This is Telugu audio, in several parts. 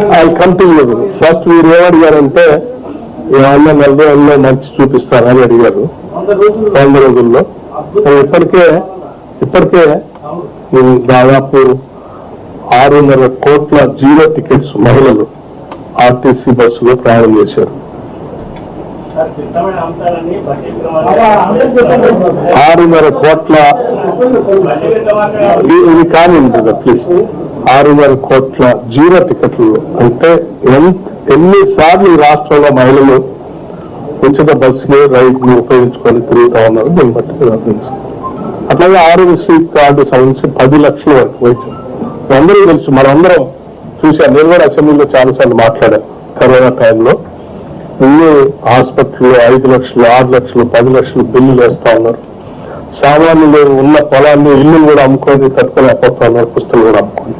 I come to you. First మీరు ఏమడిగారంటే ఏమన్నా నెల రోజుల్లో మంచి అని అడిగారు. వంద రోజుల్లో. ఇప్పటికే ఇప్పటికే దాదాపు ఆరున్నర కోట్ల జీరో టికెట్స్ మహిళలు ఆర్టీసీ బస్సులో ప్రయాణం చేశారు. ఆరున్నర కోట్ల ఇది- కానీ ప్లీజ్. ఆరున్నర కోట్ల జీరో టికెట్లు అంటే ఎంత ఎన్నిసార్లు ఈ రాష్ట్రంలో మహిళలు ఉచిత బస్సులు రైడ్ని ఉపయోగించుకొని తిరుగుతా ఉన్నారు దీన్ని బట్టి మీకు అర్థం చేసుకోండి. అట్లాగే ఆరోగ్యశ్రీ కార్డు సంబంధించి పది లక్షల వరకు వచ్చాం అందరూ తెలుసు మనందరం చూశాను నేను కూడా అసెంబ్లీలో చాలాసార్లు మాట్లాడాను కరోనా టైంలో. ఇన్ని ఆసుపత్రులు ఐదు లక్షలు ఆరు లక్షలు పది లక్షలు బిల్లులు వేస్తా ఉన్నారు. సామాన్యులు ఉన్న పొలాన్ని ఇల్లు కూడా అమ్ముకొని తట్టుకోలేకపోతా ఉన్నారు పుస్తకాలు కూడా అమ్ముకొని.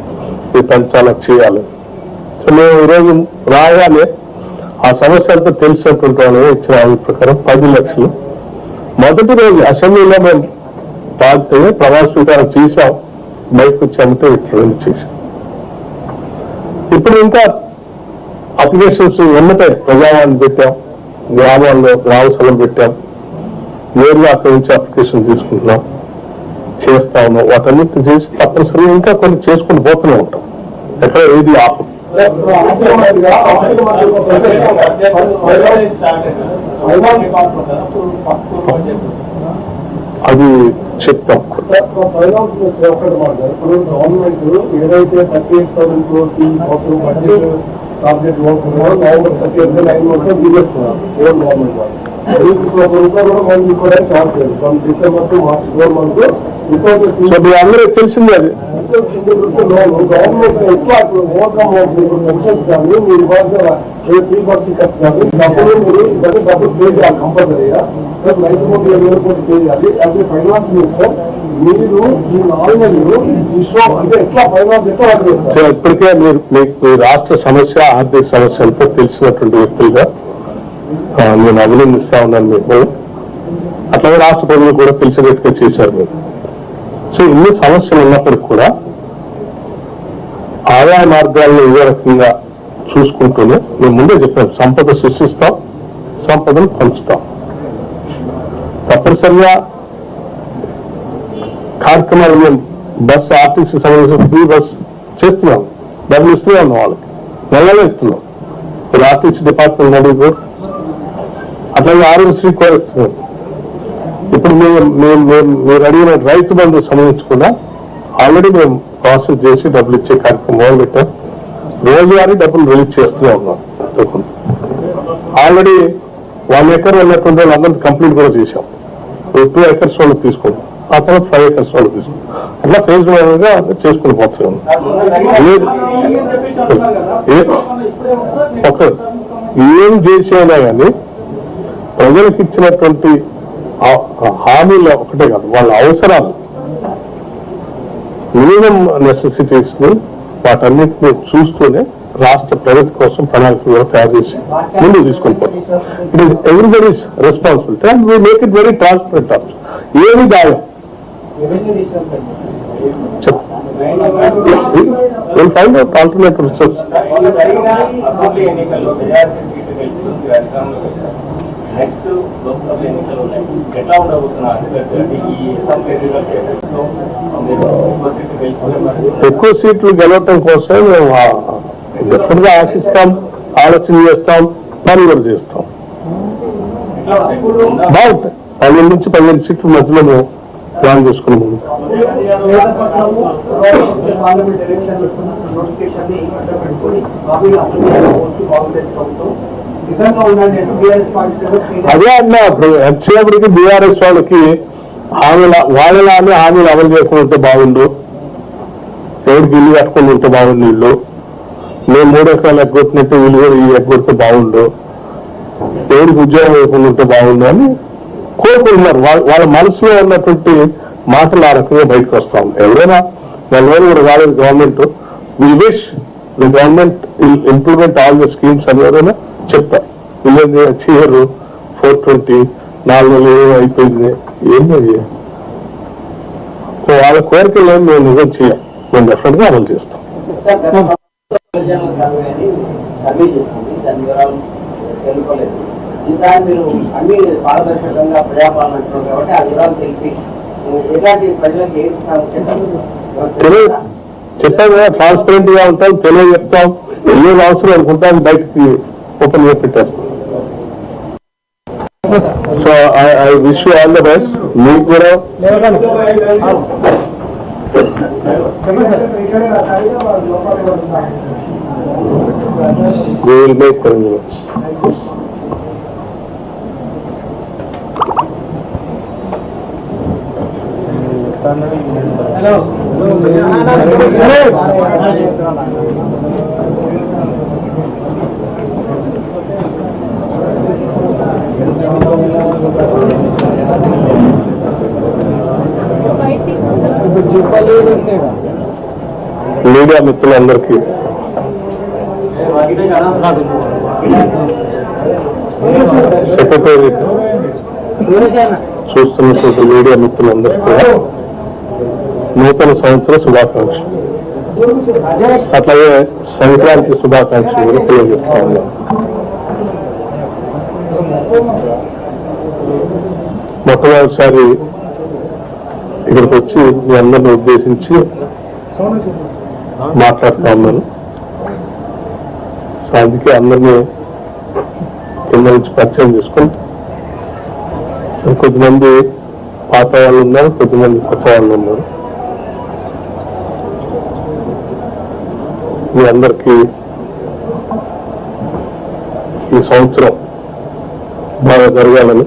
పంచాలకు పెంచాలా చేయాలి. సో మేము ఈరోజు రాగానే ఆ సమస్య అంతా తెలిసినటువంటి వాళ్ళు ఇచ్చిన హామీ ప్రకారం పది లక్షలు. మొదటి రోజు అసెంబ్లీలో మేము పాల్తే ప్రమాణ స్వీకారం చేశాం. బయటకు వచ్చామంటే ఇట్లా చేశాం. ఇప్పుడు ఇంకా అప్లికేషన్స్ వెంబటే ప్రజావాణి పెట్టాం గ్రామాల్లో గ్రామ సభలు పెట్టాం. నేరుగా అక్కడి నుంచి అప్లికేషన్ తీసుకుంటున్నాం. చేస్తా ఉన్నాం. వాటన్నిటిని చేసి తప్పనిసరిగా ఇంకా కొన్ని చేసుకుని పోతూనే ఉంటాం. ఎక్కడ ఏది ఆపం అది చెప్తాం ఇప్పుడు గవర్నమెంట్ ఏదైతే థర్టీ ఎయిట్ థౌసండ్ క్రోర్స్ కోసం బడ్జెట్ టార్గెట్ వర్క్ ఉన్నారో November thirty eight nine months దిగేస్తున్నారు own government వాళ్ళు ఒక రూపాయి కూడా మనం తీసుకోవడానికి ఛాన్స్ లేదు from December to March four months without so మీ అందరికీ తెలిసిందే అది. గవర్నమెంట్ ఎట్లా మీరు రేపు అది ఫైనాన్స్ మీరు ఈ అంటే ఎట్లా ఫైనాన్స్ సో ఇప్పటికే మీరు మీకు రాష్ట్ర సమస్య ఆర్థిక సమస్య అంతా తెలిసినటువంటి వ్యక్తులుగా నేను అభినందిస్తా ఉన్నాను మీకు. అట్లాగే రాష్ట్ర ప్రజలు కూడా తెలిసినట్టుగా చేశారు మీరు. సో ఇన్ని సమస్యలు ఉన్నప్పుడు కూడా ఆదాయ మార్గాలను ఏ రకంగా చూసుకుంటూనే మేము ముందే చెప్పాం సంపద సృష్టిస్తాం సంపదను పంచుతాం. తప్పనిసరిగా కార్యక్రమాలు మేము బస్ ఆర్టీసీ సంబంధించిన ఫ్రీ బస్ చేస్తున్నాం. డబ్బులు ఇస్తున్నాం వాళ్ళకి. నెలలో ఇస్తున్నాం. ఇప్పుడు ఆర్టీసీ డిపార్ట్మెంట్ అడిగి అట్లాగే ఆరోగ్యశ్రీ కూడా ఇస్తున్నాం ఇప్పుడు మేము మేము మీరు అడిగిన రైతు బంధు సంబంధించి కూడా ఆల్రెడీ మేము ప్రాసెస్ చేసి డబ్బులు ఇచ్చే కార్యక్రమం మొదలు పెట్టాం రోజువారీ డబ్బులు రిలీజ్ చేస్తూనే ఉన్నాం. ఆల్రెడీ వన్ ఎకర్ ఉన్నటువంటి వాళ్ళందరినీ కంప్లీట్ కూడా చేశాం. టూ ఎకర్స్ వాళ్ళు తీసుకుంటాం ఆ తర్వాత ఫైవ్ ఎకర్స్ వాళ్ళు తీసుకుంటాం అట్లా ఫేజ్గా చేసుకుని పోతున్నాం ఒక ఏం చేసేనా కానీ ప్రజలకు ఇచ్చినటువంటి హామీలు ఒకటే కాదు వాళ్ళ అవసరాలు. మినిమం నెసెసిటీస్ని వాటన్నిటిని చూస్తూనే రాష్ట్ర ప్రగతి కోసం ప్రణాళికలు కూడా తయారు చేసి ముందుకు తీసుకొని పోతాం. It is everybody's responsibility and we make it very transparent also ఏమి దాయం? చెప్పు. Will find out alternative resource next Lok Sabha ఎన్నికలు ఉన్నాయి ఎట్లా ఉండబోతున్నారు ఎక్కువ సీట్లు గెలవటం కోసం మేము ఎప్పటిగా ఆశిస్తాం ఆలోచన చేస్తాం పని కూడా చేస్తాం. బాగుంటాయి పన్నెండు నుంచి పదిహేను సీట్ల మధ్యలో మేము ప్లాన్ చేసుకుని ముందు పార్లమెంట్ ఎలక్షన్ నోటిఫికేషన్ అదే అన్నా ఇప్పుడు ఎంతసేపటికి బీఆర్ఎస్ వాళ్ళకి హామీల వాళ్ళలానే హామీలు అమలు చేయకుండా ఉంటే బాగుండు. ఎవరికి ఇల్లు కట్టుకుని ఉంటే బాగుండు ఇల్లు. మేము మూడు ఎకరాలు ఎగ్గొట్టినట్టు వీళ్ళు కూడా ఇల్లు ఎగ్గొడితే బాగుండు. ఎవరికి ఉద్యోగం లేకుండా ఉంటే బాగుండు అని కోరుకుంటున్నారు. వాళ్ళ మనసులో ఉన్నటువంటి మాటలు ఆ రకంగా బయటకు వస్తాం. ఎవరైనా నెలవేరు కూడా రాలేదు government. We wish the government implement all the schemes అని ఎవరైనా చెప్తారు వీళ్ళు చేయరు ఫోర్ ట్వంటీ నాలుగు ఏమో అయిపోయింది. ఏంది వాళ్ళ కోరికలు ఏం మేము నిజం చేయం. మేము డెఫినెట్గా అమలు చేస్తాం. ఛానల్ సర్వే చెప్పాను కదా ట్రాన్స్పరెంట్గా ఉంటాం తెలియ చెప్తాం అవసరం అనుకుంటాం బయటకి ఓపెన్గా పెట్టేస్తాం. So I wish you all the best మీకు కూడా. గూగుల్ will కొన్ని మీడియా మిత్రులందరికీ. సెక్రటరీ చూస్తున్నటువంటి మీడియా మిత్రులందరికీ. నూతన సంవత్సర శుభాకాంక్షలు. అట్లాగే సంక్రాంతి శుభాకాంక్షలు కూడా తెలియజేస్తా ఉన్నాం మొట్టమొదటిసారి ఇక్కడికి వచ్చి మీ అందరిని ఉద్దేశించి మాట్లాడుతా ఉన్నాను. సో అందుకే అందరినీ కింద నుంచి పరిచయం చేసుకుని కొద్దిమంది పాత వాళ్ళు ఉన్నారు కొద్దిమంది కొత్త వాళ్ళు ఉన్నారు. మీ అందరికీ ఈ సంవత్సరం బాగా జరగాలని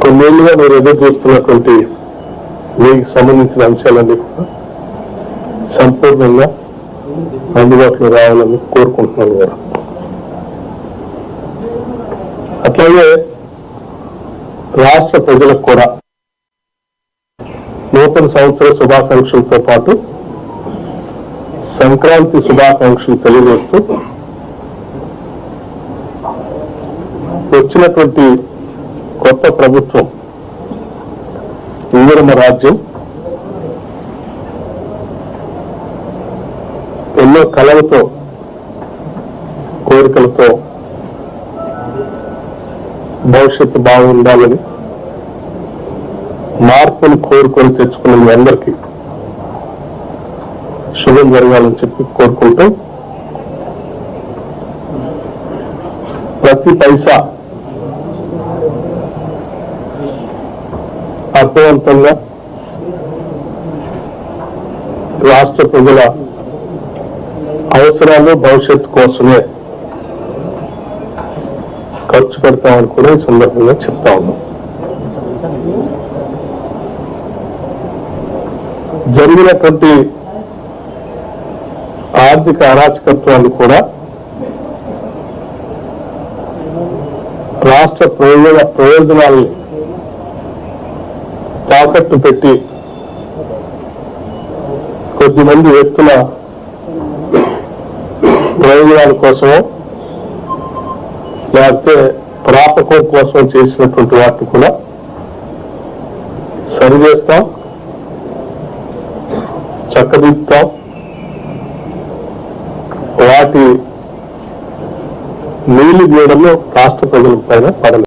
కొన్నేళ్ళుగా మీరు ఎదురు చూస్తున్నటువంటి మీకు సంబంధించిన అంశాలన్నీ కూడా సంపూర్ణంగా అందుబాటులో రావాలని కోరుకుంటున్నాను కూడా అట్లాగే రాష్ట్ర ప్రజలకు కూడా నూతన సంవత్సర శుభాకాంక్షలతో పాటు సంక్రాంతి శుభాకాంక్షలు తెలియజేస్తూ వచ్చినటువంటి కొత్త ప్రభుత్వం ఇందిరమ రాజ్యం ఎన్నో కళలతో కోరికలతో భవిష్యత్తు బాగుండాలని మార్పును కోరుకొని తెచ్చుకున్న మీ అందరికీ శుభం జరగాలని చెప్పి కోరుకుంటూ ప్రతి పైసా అర్థవంతంగా రాష్ట్ర ప్రజల అవసరాలు భవిష్యత్తు కోసమే ఖర్చు పెడతామని కూడా ఈ సందర్భంగా చెప్తా ఉన్నాం. జరిగినటువంటి ఆర్థిక అరాచకత్వాలు కూడా రాష్ట్ర ప్రయోజన ప్రయోజనాల్ని తాకట్టు పెట్టి కొద్దిమంది వ్యక్తుల ప్రయోజనాల కోసమో లేకపోతే ప్రాపకం కోసం చేసినటువంటి వాటిని కూడా సరిచేస్తాం చక్కదిద్దుతాం. వాటి నీళ్ళు గీయడంలో రాష్ట్ర ప్రజల పైన పడలేదు.